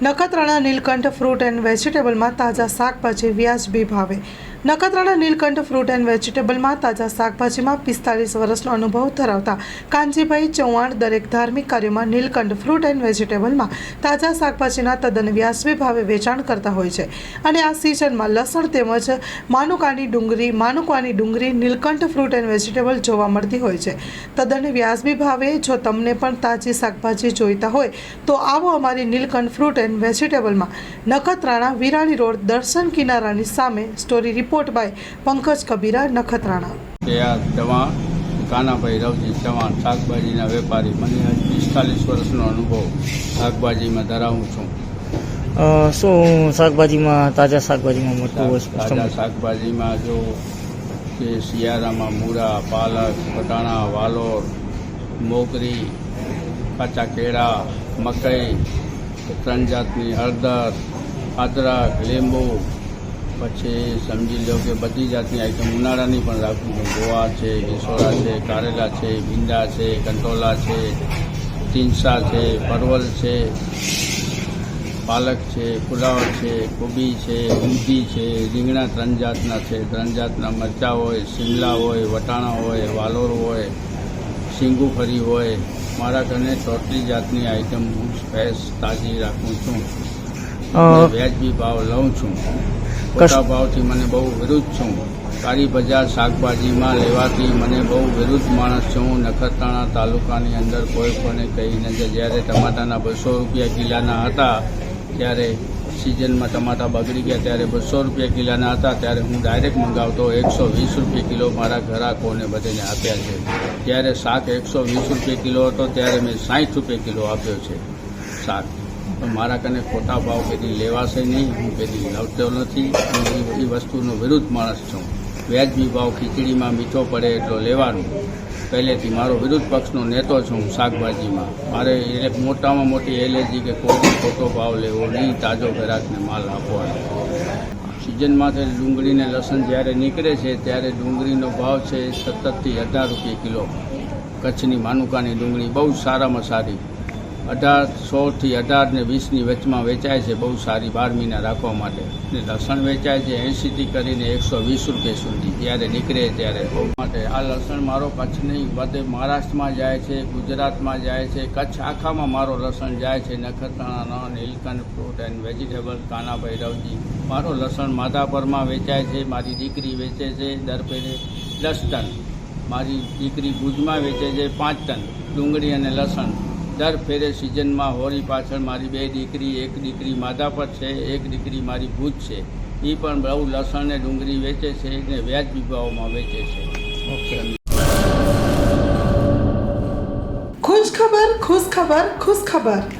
Nakhatrana Nilkanth fruit and વેજીટેબલમાં તાજા શાકભાજી વ્યાજબી ભાવે. નખત્રાણા નીલકંઠ ફ્રૂટ એન્ડ વેજીટેબલમાં તાજા શાકભાજીમાં પિસ્તાલીસ વર્ષનો અનુભવ ધરાવતા કાનજીભાઈ ચૌહાણ દરેક ધાર્મિક કાર્યોમાં નીલકંઠ ફ્રૂટ એન્ડ વેજીટેબલમાં તાજા શાકભાજીના તદ્દન વ્યાજબી ભાવે વેચાણ કરતા હોય છે. અને આ સિઝનમાં લસણ તેમજ માનુકાની ડુંગળી માનુકાની ડુંગળી નીલકંઠ ફ્રૂટ એન્ડ વેજીટેબલ જોવા મળતી હોય છે. તદ્દન વ્યાજબી ભાવે જો તમને પણ તાજી શાકભાજી જોઈતા હોય, તો આવો અમારી નીલકંઠ ફ્રૂટ એન્ડ વેજીટેબલમાં નખત્રાણા વિરાણી રોડ દર્શન કિનારાની સામે story report by Pankaj Kabira Nakhatrana. Chauhan Kanabhai Ravji Chavan શાકભાજીના વેપારી મને પિસ્તાલીસ વર્ષનો અનુભવ શાકભાજીમાં ધરાવું છું. અ, શું શાકભાજીમાં તાજા શાકભાજીમાં મળતું હોય તાજા શાકભાજીમાં જો કે શિયાળામાં મૂળા પાલક વટાણા વાલોર મોગરી કાચા કેળા મકઈ ત્રણ જાતની હળદર અદરક લીંબુ પછી સમજી લો કે બધી જાતની આઈટમ ઉનાળાની પણ રાખું છું. ગોવા છે ઈસોરા છે કારેલા છે ભીંડા છે કંટોલા છે ચીંસા છે પરવલ છે પાલક છે ફુલાવર છે કોબી છે દૂધી છે રીંગણા ત્રણ જાતના છે. ત્રણ જાતના મરચાં હોય શિમલા હોય વટાણા હોય વાલોર હોય શીંગુફરી હોય. મારા ઘરને ચોટલી જાતની આઈટમ હું ફ્રેશ તાજી રાખું છું. વ્યાજબી ભાવ લઉં છું. ખોટા ભાવથી મને બહુ વિરુદ્ધ છું. કાળી બજાર શાકભાજીમાં લેવાથી મને બહુ વિરુદ્ધ માણસ છું. નખત્રાણા તાલુકાની અંદર કોઈ પણ કહીને નથી જ્યારે ટમાટાના બસો રૂપિયા કિલાના હતા, ત્યારે સિઝનમાં ટમાટા બગડી ગયા. ત્યારે બસો રૂપિયા કિલાના હતા, ત્યારે હું ડાયરેક્ટ મંગાવતો એકસો વીસ રૂપિયા કિલો મારા ગ્રાહકોને બધાને આપ્યા છે. જ્યારે શાક એકસો વીસ રૂપિયા કિલો હતો, ત્યારે મેં સાઠ રૂપિયા કિલો આપ્યો છે શાક. પણ મારા કને ખોટા ભાવ કદી લેવાશે નહીં, હું કદી લાવતો નથી. હું એ બધી વસ્તુનો વિરુદ્ધ માણસ છું. વ્યાજબી ભાવ ખીચડીમાં મીઠો પડે એટલો લેવાનું. પહેલેથી મારો વિરુદ્ધ પક્ષનો નેતો છું હું શાકભાજીમાં. મારે એટલે મોટામાં મોટી એલર્જી કે કોઈ ખોટો ભાવ લેવો નહીં, તાજો ગ્રાહકને માલ આપવાનો. સિઝનમાંથી ડુંગળીને લસણ જ્યારે નીકળે છે, ત્યારે ડુંગળીનો ભાવ છે સત્તરથી અઢાર રૂપિયા કિલો. કચ્છની માનુકાની ડુંગળી બહુ સારામાં સારી. અઢાર સોથી અઢાર ને વીસની વચમાં વેચાય છે, બહુ સારી બાર મહિના રાખવા માટે. ને લસણ વેચાય છે, એંશીથી કરીને એકસો વીસ રૂપિયા સુધી. જ્યારે નીકળે ત્યારે માટે. આ લસણ મારો કચ્છ નહીં, બધે મહારાષ્ટ્રમાં જાય છે, ગુજરાતમાં જાય છે, કચ્છ આખામાં મારો લસણ જાય છે નખત્રાણાનો Nilkanth fruit and vegetable, Kanabhai Ravji. મારો લસણ માધાપરમાં વેચાય છે, મારી દીકરી વેચે છે દર પેઢે દસ ટન. મારી દીકરી ભુજમાં વેચે છે પાંચ ટન. ડુંગળી અને લસણ દર ફેરે સિઝનમાં હોળી પાછળ મારી બે દીકરી એક દીકરી માધાપર છે એક દીકરી મારી ભૂજ છે. એ પણ બહુ લસણ ને ડુંગળી વેચે છે એને વ્યાજબી ભાવમાં વેચે છે. ખુશ ખબર ખુશ ખબર ખુશ ખબર.